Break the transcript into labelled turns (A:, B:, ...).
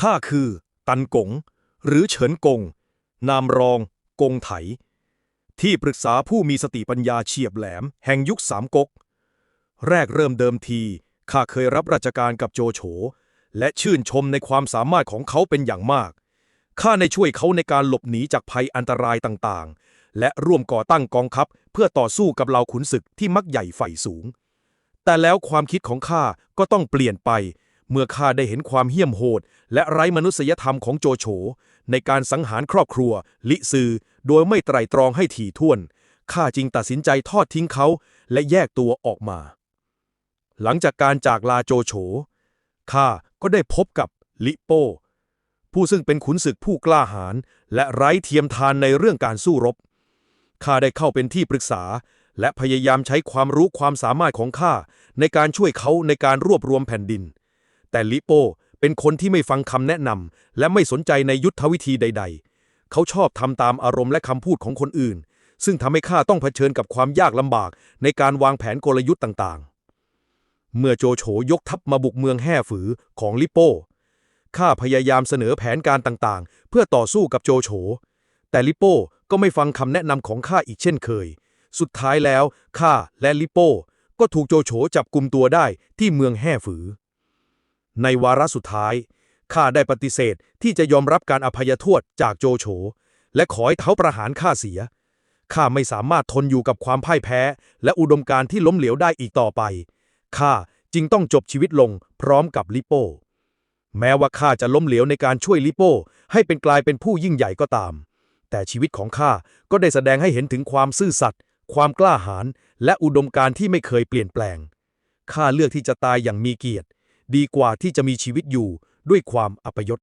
A: ข้าคือ ตันกง หรือเฉินกง นามรอง กงไถ ที่ปรึกษาผู้มีสติปัญญาเฉียบแหลม แห่งยุคสามก๊ก แรกเริ่มเดิมทีข้าเคยรับราชการกับโจโฉ และชื่นชมในความสามารถของเขาเป็นอย่างมาก ข้าในช่วยเขาในการหลบหนีจากภัยอันตรายต่างๆ และร่วมก่อตั้งกองทัพเพื่อต่อสู้กับเหล่าขุนศึกที่มักใหญ่ใฝ่สูง แต่แล้วความคิดของข้าก็ต้องเปลี่ยนไป เมื่อข้าได้เห็นความเหี้ยมโหด และไร้มนุษยธรรมของโจโฉ ในการสังหารครอบครัว ลิซือ โดยไม่ไตร่ตรองให้ถี่ถ้วน ข้าจึงตัดสินใจทอดทิ้งเขา และแยกตัวออกมา หลังจากการจากลาโจโฉ ข้าก็ได้พบกับลิโป้ ผู้ซึ่งเป็นขุนศึกผู้กล้าหาญและไร้เทียมทานในเรื่องการสู้รบ ข้าได้เข้าเป็นที่ปรึกษาและพยายามใช้ความรู้ความสามารถของข้าในการช่วยเขาในการรวบรวมแผ่นดิน แต่ลิโปเป็นคนที่ไม่ฟังคำแนะนำและไม่สนใจในยุทธวิธีใด ๆ เขาชอบทำตามอารมณ์และคำพูดของคนอื่น ซึ่งทำให้ข้าต้องเผชิญกับความยากลำบากในการวางแผนกลยุทธ์ต่างๆ เมื่อโจโฉยกทัพมาบุกเมืองแห่ฝือของลิโป้ข้าพยายามเสนอแผนการต่างๆ เพื่อต่อสู้กับโจโฉ แต่ลิโป้ก็ไม่ฟังคำแนะนำของข้าอีกเช่นเคย สุดท้ายแล้วข้าและลิโป้ก็ถูกโจโฉจับกลุ่มตัวได้ที่เมืองแห่ฝือ ในวาระสุดท้าย ข้าได้ปฏิเสธที่จะยอมรับการอภัยโทษจากโจโฉ และขอให้เขาประหารข้าเสีย ข้าไม่สามารถทนอยู่กับความพ่ายแพ้ และอุดมการที่ล้มเหลวได้อีกต่อไป ข้าจึงต้องจบชีวิตลงพร้อมกับลิโป้ แม้ว่าข้าจะล้มเหลวในการช่วยลิโป้ ให้เป็นกลายเป็นผู้ยิ่งใหญ่ก็ตาม แต่ชีวิตของข้าก็ได้แสดงให้เห็นถึงความซื่อสัตย์ความกล้าหาญและอุดมการที่ไม่เคยเปลี่ยนแปลงข้าเลือกที่จะตายอย่างมีเกียรติ ดีกว่าที่จะมีชีวิตอยู่ด้วยความอัปยศ